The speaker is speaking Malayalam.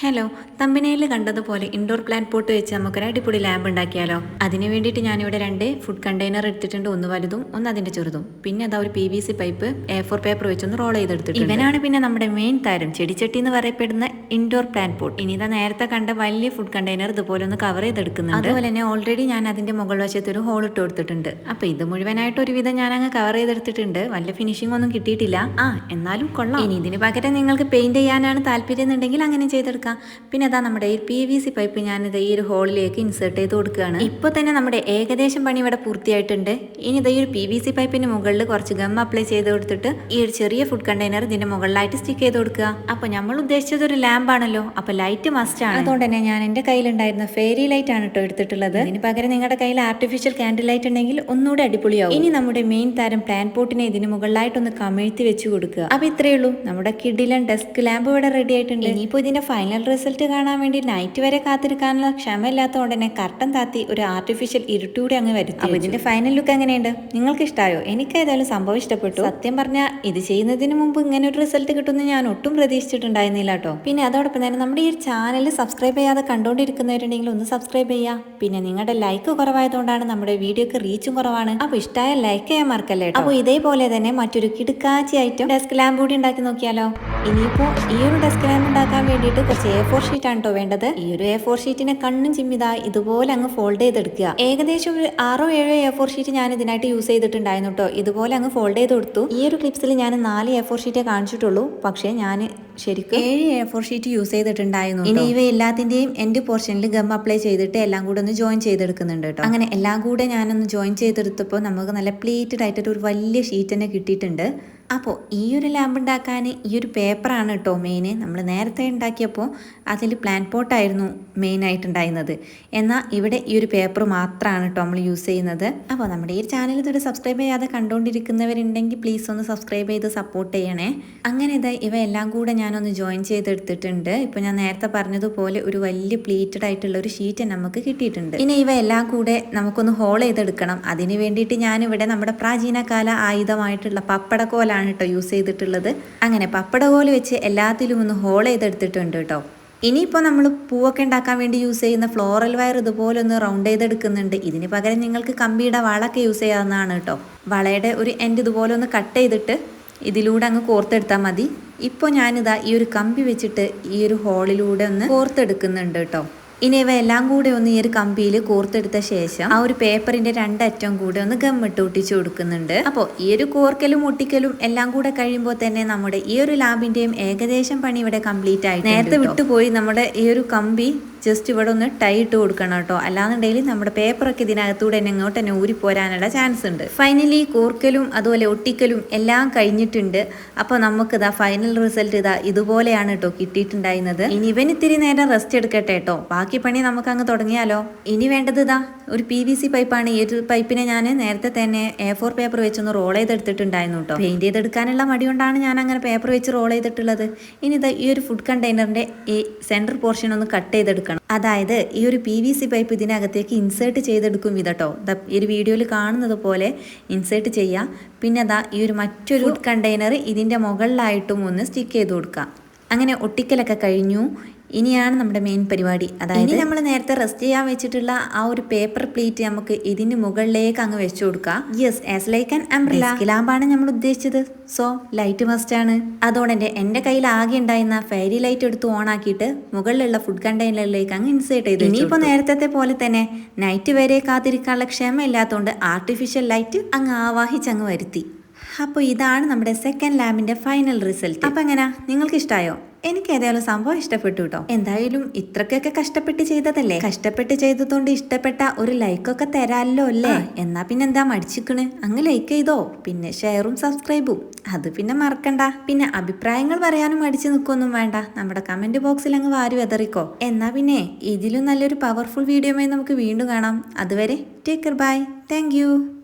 ഹലോ തമ്പിനയിൽ കണ്ടതുപോലെ ഇൻഡോർ പ്ലാന്റ് പോട്ട് വെച്ച് നമുക്കൊരു അടിപൊളി ലാബ് ഉണ്ടാക്കിയാലോ? അതിന് വേണ്ടിയിട്ട് ഞാനിവിടെ രണ്ട് ഫുഡ് കണ്ടെയ്നർ എടുത്തിട്ടുണ്ട് ഒന്ന് വലുതും ഒന്ന് അതിന്റെ ചെറുതും. പിന്നെ അതാ ഒരു P V C pipe A four paper വെച്ചൊന്ന് റോൾ ചെയ്തെടുത്തിട്ടുണ്ട്. ഇവനാണ് പിന്നെ നമ്മുടെ മെയിൻ താരം ചെടിച്ചട്ടി എന്ന് പറയപ്പെടുന്ന ഇൻഡോർ പ്ലാന്റ് പോട്ട് ഇനി ഇതാ നേരത്തെ കണ്ട വലിയ ഫുഡ് കണ്ടെയ്നർ ഇതുപോലെ ഒന്ന് കവർ ചെയ്തെടുക്കുന്നുണ്ട്. അതുപോലെ തന്നെ ഓൾറെഡി ഞാൻ അതിന്റെ മുകൾ വശത്ത് ഒരു ഹോൾ ഇട്ട് കൊടുത്തിട്ടുണ്ട്. അപ്പൊ ഇത് മുഴുവനായിട്ട് ഒരുവിധം ഞാൻ അങ്ങ് കവർ ചെയ്തെടുത്തിട്ടുണ്ട്. വലിയ ഫിനിഷിംഗ് ഒന്നും കിട്ടിയിട്ടില്ല. ആ എന്നാലും കൊള്ളാം. ഇനി ഇതിന് പകരം നിങ്ങൾക്ക് പെയിന്റ് ചെയ്യാനാണ് താല്പര്യം എന്നുണ്ടെങ്കിൽ അങ്ങനെ ചെയ്തെടുക്കാം. പിന്നെ അതാ നമ്മുടെ ഈ പി വി സി പൈപ്പ് ഞാനിത് ഈ ഒരു ഹോളിലേക്ക് ഇൻസേർട്ട് ചെയ്ത് കൊടുക്കുകയാണ്. ഇപ്പൊ തന്നെ നമ്മുടെ ഏകദേശം പണി ഇവിടെ പൂർത്തിയായിട്ടുണ്ട്. ഇനി ഇതാ ഈ ഒരു പി വി സി പൈപ്പിന് മുകളിൽ കുറച്ച് ഗം അപ്ലൈ ചെയ്ത് കൊടുത്തിട്ട് ഈ ഒരു ചെറിയ ഫുഡ് കണ്ടെയ്നർ ഇതിന്റെ മുകളിലായിട്ട് സ്റ്റിക്ക് ചെയ്ത് കൊടുക്കുക. അപ്പോൾ നമ്മൾ ഉദ്ദേശിച്ചത് ഒരു ലാമ്പ് ആണല്ലോ. അപ്പൊ ലൈറ്റ് മസ്റ്റ് ആണ്. അതുകൊണ്ട് തന്നെ ഞാൻ എന്റെ കയ്യിലുണ്ടായിരുന്ന ഫെയറി ലൈറ്റ് ആണ് കേട്ടോ എടുത്തിട്ടുള്ളത്. ഇതിന് പകരം നിങ്ങളുടെ കയ്യിൽ ആർട്ടിഫിഷ്യൽ കാൻഡിൽ ലൈറ്റ് ഉണ്ടെങ്കിൽ ഒന്നുകൂടെ അടിപൊളിയാവും. ഇനി നമ്മുടെ മെയിൻ താരം പ്ലാൻ പോട്ടിനെ ഇതിന് മുകളിലായിട്ടൊന്ന് കമിഴ്ത്തി വെച്ച് കൊടുക്കുക. അപ്പോൾ ഇത്രയേ ഉള്ളൂ. നമ്മുടെ കിഡിലൻ ഡെസ്ക് ലാമ്പ് ഇവിടെ റെഡി ആയിട്ടുണ്ട്. ഇനിയിപ്പോ ഇതിന്റെ ഫൈനൽ റിസൾട്ട് കാണാൻ വേണ്ടി നൈറ്റ് വരെ കാത്തിരിക്കാനുള്ള ക്ഷമയില്ലാത്ത തന്നെ കർട്ടൻ താത്തി ഒരു ആർട്ടിഫിഷ്യൽ ഇരുട്ടൂടെ അങ്ങ് വരുത്തി അപ്പൊ ഇതിന്റെ ഫൈനൽ ലുക്ക് എങ്ങനെയുണ്ട്? നിങ്ങൾക്ക് ഇഷ്ടമായോ എനിക്ക് ഏതായാലും സംഭവം ഇഷ്ടപ്പെട്ടു. സത്യം പറഞ്ഞാൽ ഇത് ചെയ്യുന്നതിന് മുമ്പ് ഇങ്ങനെ ഒരു റിസൾട്ട് കിട്ടുമെന്ന് ഞാൻ ഒട്ടും പ്രതീക്ഷിച്ചിട്ടുണ്ടായിരുന്നില്ല കേട്ടോ. പിന്നെ അതോടൊപ്പം തന്നെ നമ്മുടെ ഈ ചാനൽ സബ്സ്ക്രൈബ് ചെയ്യാതെ കണ്ടുകൊണ്ടിരിക്കുന്നവരുണ്ടെങ്കിൽ ഒന്ന് സബ്സ്ക്രൈബ് ചെയ്യുക പിന്നെ നിങ്ങളുടെ ലൈക്ക് കുറവായതുകൊണ്ടാണ് നമ്മുടെ വീഡിയോക്ക് റീച്ചും കുറവാണ്. അപ്പൊ ഇഷ്ടമായ ലൈക്ക് ചെയ്യാൻ മറക്കല്ലേ കേട്ടോ. അപ്പൊ ഇതേപോലെ തന്നെ മറ്റൊരു കിടുക്കാച്ചി ഐറ്റം ഡെസ്ക് ലാമ്പ് കൂടി ഉണ്ടാക്കി നോക്കിയാലോ. ഇനിയിപ്പോ ഈ ഒരു ഡെസ്ക് ലാമ്പ് ഉണ്ടാക്കാൻ വേണ്ടിയിട്ട് കുറച്ച് എ ഫോർ ഷീറ്റ് ആണ് കേട്ടോ വേണ്ടത്. ഈ ഒരു എ ഫോർ ഷീറ്റിനെ കണ്ണും ചിമ്മിതാ ഇതുപോലെ അങ്ങ് ഫോൾഡ് ചെയ്തെടുക്കുക. ഏകദേശം ഒരു ആറോ ഏഴോ എ ഫോർ ഷീറ്റ് ഞാൻ ഇതിനായിട്ട് യൂസ് ചെയ്തിട്ടുണ്ടായിരുന്നു കേട്ടോ ഇതുപോലെ അങ്ങ് ഫോൾഡ് ചെയ്ത് കൊടുത്തു. ഈ ഒരു ക്ലിപ്സിൽ ഞാൻ നാല് എ ഫോർ ഷീറ്റേ കാണിച്ചിട്ടുള്ളൂ. പക്ഷേ ഞാൻ ശരിക്കും ഏഴ് എ ഫോർ ഷീറ്റ് യൂസ് ചെയ്തിട്ടുണ്ടായിരുന്നു ഇനി ഇവ എല്ലാത്തിന്റെയും എൻഡ് പോർഷനിൽ ഗം അപ്ലൈ ചെയ്തിട്ട് എല്ലാം കൂടെ ഒന്ന് ജോയിൻ ചെയ്തെടുക്കുന്നുണ്ട് കേട്ടോ അങ്ങനെ എല്ലാം കൂടെ ഞാനൊന്ന് ജോയിൻ ചെയ്തെടുത്തപ്പോൾ നമുക്ക് നല്ല പ്ലേറ്റഡ് ആയിട്ടൊരു ഒരു വലിയ ഷീറ്റ് തന്നെ കിട്ടിയിട്ടുണ്ട്. അപ്പോൾ ഈ ഒരു ലാമ്പ് ഉണ്ടാക്കാൻ ഈ ഒരു പേപ്പറാണ് കേട്ടോ മെയിൻ നമ്മൾ നേരത്തെ ഉണ്ടാക്കിയപ്പോൾ അതിൽ പ്ലാൻ പോട്ടായിരുന്നു മെയിനായിട്ട് ഉണ്ടായിരുന്നത്. എന്നാൽ ഇവിടെ ഈ ഒരു പേപ്പർ മാത്രമാണ് കേട്ടോ നമ്മൾ യൂസ് ചെയ്യുന്നത്. അപ്പോൾ നമ്മുടെ ഈ ചാനൽ ഇതൊരു സബ്സ്ക്രൈബ് ചെയ്യാതെ കണ്ടുകൊണ്ടിരിക്കുന്നവരുണ്ടെങ്കിൽ പ്ലീസ് ഒന്ന് സബ്സ്ക്രൈബ് ചെയ്ത് സപ്പോർട്ട് ചെയ്യണേ. അങ്ങനെ ഇത് ഇവ എല്ലാം കൂടെ ഞാനൊന്ന് ജോയിൻ ചെയ്തെടുത്തിട്ടുണ്ട്. ഇപ്പോൾ ഞാൻ നേരത്തെ പറഞ്ഞതുപോലെ ഒരു വലിയ പ്ലീറ്റഡ് ആയിട്ടുള്ള ഒരു ഷീറ്റ് നമുക്ക് കിട്ടിയിട്ടുണ്ട്. ഇനി ഇവ എല്ലാം കൂടെ നമുക്കൊന്ന് ഹോൾ ചെയ്തെടുക്കണം. അതിന് വേണ്ടിയിട്ട് ഞാനിവിടെ നമ്മുടെ പ്രാചീനകാല ആയുധമായിട്ടുള്ള പപ്പടക്കോലാണ് കേട്ടോ യൂസ് ചെയ്തിട്ടുള്ളത്. അങ്ങനെ പപ്പട പോലെ വെച്ച് എല്ലാത്തിലും ഒന്ന് ഹോൾ ചെയ്തെടുത്തിട്ടുണ്ട് കേട്ടോ ഇനിയിപ്പോൾ നമ്മൾ പൂവൊക്കെ ഉണ്ടാക്കാൻ വേണ്ടി യൂസ് ചെയ്യുന്ന ഫ്ലോറൽ വയർ ഇതുപോലെ ഒന്ന് റൗണ്ട് ചെയ്തെടുക്കുന്നുണ്ട്. ഇതിന് പകരം നിങ്ങൾക്ക് കമ്പിയുടെ വളൊക്കെ യൂസ് ചെയ്യാവുന്നതാണ് കേട്ടോ വളയുടെ ഒരു എൻഡ് ഇതുപോലെ ഒന്ന് കട്ട് ചെയ്തിട്ട് ഇതിലൂടെ അങ്ങ് കോർത്തെടുത്താൽ മതി. ഇപ്പോൾ ഞാനിതാ ഈ ഒരു കമ്പി വെച്ചിട്ട് ഈ ഒരു ഹോളിലൂടെ ഒന്ന് കോർത്തെടുക്കുന്നുണ്ട് കേട്ടോ ഇനി ഇവയെല്ലാം എല്ലാം കൂടെ ഒന്ന് ഈ ഒരു കമ്പിയിൽ കോർത്തെടുത്ത ശേഷം ആ ഒരു പേപ്പറിന്റെ രണ്ടറ്റം കൂടെ ഒന്ന് ഗമ്മിട്ട് ഒട്ടിച്ചു കൊടുക്കുന്നുണ്ട്. അപ്പോൾ ഈ ഒരു കോർക്കലും ഒട്ടിക്കലും എല്ലാം കൂടെ കഴിയുമ്പോൾ തന്നെ നമ്മുടെ ഈ ഒരു ലാബിന്റെയും ഏകദേശം പണി ഇവിടെ കംപ്ലീറ്റ് ആയി നേരത്തെ വിട്ടുപോയി നമ്മുടെ ഈ ഒരു കമ്പി ജസ്റ്റ് ഇവിടെ ഒന്ന് ടൈ ഇട്ട് കൊടുക്കണം കേട്ടോ. അല്ലാന്നുണ്ടെങ്കിൽ നമ്മുടെ പേപ്പറൊക്കെ ഇതിനകത്തൂടെ തന്നെ ഇങ്ങോട്ട് തന്നെ ഊരിപ്പോരാനുള്ള ചാൻസ് ഉണ്ട്. ഫൈനലി കോർക്കലും അതുപോലെ ഒട്ടിക്കലും എല്ലാം കഴിഞ്ഞിട്ടുണ്ട്. അപ്പോൾ നമുക്ക് ഇതാ ഫൈനൽ റിസൾട്ട് ഇതാ ഇതുപോലെയാണ് കേട്ടോ കിട്ടിയിട്ടുണ്ടായിരുന്നത്. ഇനി ഇവൻ ഇത്തിരി നേരം റെസ്റ്റ് എടുക്കട്ടെ കേട്ടോ. ബാക്കി പണി നമുക്ക് അങ്ങ് തുടങ്ങിയാലോ? ഇനി വേണ്ടത് ഇതാ ഒരു പി വി സി പൈപ്പാണ് ഈ ഒരു പൈപ്പിനെ ഞാൻ നേരത്തെ തന്നെ എ ഫോർ പേപ്പർ വെച്ചൊന്ന് റോൾ ചെയ്തെടുത്തിട്ടുണ്ടായിരുന്നു കേട്ടോ. പെയിന്റ് ചെയ്തെടുക്കാനുള്ള മടി കൊണ്ടാണ് ഞാൻ അങ്ങനെ പേപ്പർ വെച്ച് റോൾ ചെയ്തിട്ടുള്ളത്. ഇനി ഇതാ ഈ ഒരു ഫുഡ് കണ്ടെയ്നറിന്റെ ഈ സെന്റർ പോർഷൻ ഒന്ന് കട്ട് ചെയ്തെടുക്കണം അതായത് ഈ ഒരു പി വി സി പൈപ്പ് ഇതിനകത്തേക്ക് ഇൻസേർട്ട് ചെയ്തെടുക്കും വിധട്ടോ. ദാ ഈ ഒരു വീഡിയോയിൽ കാണുന്നത് പോലെ ഇൻസേർട്ട് ചെയ്യാം. പിന്നെ അതാ ഈ ഒരു മറ്റൊരു കണ്ടെയ്നർ ഇതിന്റെ മുകളിലായിട്ടും ഒന്ന് സ്റ്റിക്ക് ചെയ്ത് കൊടുക്കാം. അങ്ങനെ ഒട്ടിക്കലൊക്കെ കഴിഞ്ഞു. ഇനിയാണ് നമ്മുടെ മെയിൻ പരിപാടി. അതായത് നമ്മൾ നേരത്തെ റെസ്റ്റ് ചെയ്യാൻ വെച്ചിട്ടുള്ള ആ ഒരു പേപ്പർ പ്ലേറ്റ് നമുക്ക് ഇതിന് മുകളിലേക്ക് അങ്ങ് വെച്ചു കൊടുക്കാം. Yes as like an umbrella ലാമ്പാണ് നമ്മൾ ഉദ്ദേശിച്ചത്. സോ ലൈറ്റ് മസ്റ്റ് ആണ്. അതുകൊണ്ട് എന്റെ എന്റെ കയ്യിൽ ആകെ ഉണ്ടായിരുന്ന ഫെയറി ലൈറ്റ് എടുത്ത് ഓൺ ആക്കിയിട്ട് മുകളിലുള്ള ഫുഡ് കണ്ടെയ്നറിലേക്ക് അങ്ങ് ഇൻസേർട്ട് ചെയ്തു ഇനിയിപ്പോൾ നേരത്തെ പോലെ തന്നെ നൈറ്റ് വരെ കാത്തിരിക്കാനുള്ള ക്ഷമ ഇല്ലാത്തതുകൊണ്ട് ആർട്ടിഫിഷ്യൽ ലൈറ്റ് അങ്ങ് ആവാഹിച്ചങ്ങ് വരുത്തി. അപ്പോൾ ഇതാണ് നമ്മുടെ സെക്കൻഡ് ലാബിന്റെ ഫൈനൽ റിസൾട്ട് അപ്പൊ എങ്ങനാ? നിങ്ങൾക്ക് ഇഷ്ടമായോ എനിക്ക് ഏതായാലും സംഭവം ഇഷ്ടപ്പെട്ടു കേട്ടോ എന്തായാലും ഇത്രക്കൊക്കെ കഷ്ടപ്പെട്ട് ചെയ്തതല്ലേ? കഷ്ടപ്പെട്ട് ചെയ്തതുകൊണ്ട് ഇഷ്ടപ്പെട്ട ഒരു ലൈക്കൊക്കെ തരാമല്ലോ അല്ലേ? എന്നാ പിന്നെ എന്താ മടിച്ചിക്കണ്? അങ്ങ് ലൈക്ക് ചെയ്തോ. പിന്നെ ഷെയറും സബ്സ്ക്രൈബും അത് പിന്നെ മറക്കണ്ട. പിന്നെ അഭിപ്രായങ്ങൾ പറയാനും മടിച്ചു നിൽക്കൊന്നും വേണ്ട. നമ്മുടെ കമന്റ് ബോക്സിൽ അങ്ങ് വാരി വെതറിക്കോ. എന്നാ പിന്നെ ഇതിലും നല്ലൊരു പവർഫുൾ വീഡിയോ നമുക്ക് വീണ്ടും കാണാം. അതുവരെ ടേക്ക് ബൈ താങ്ക്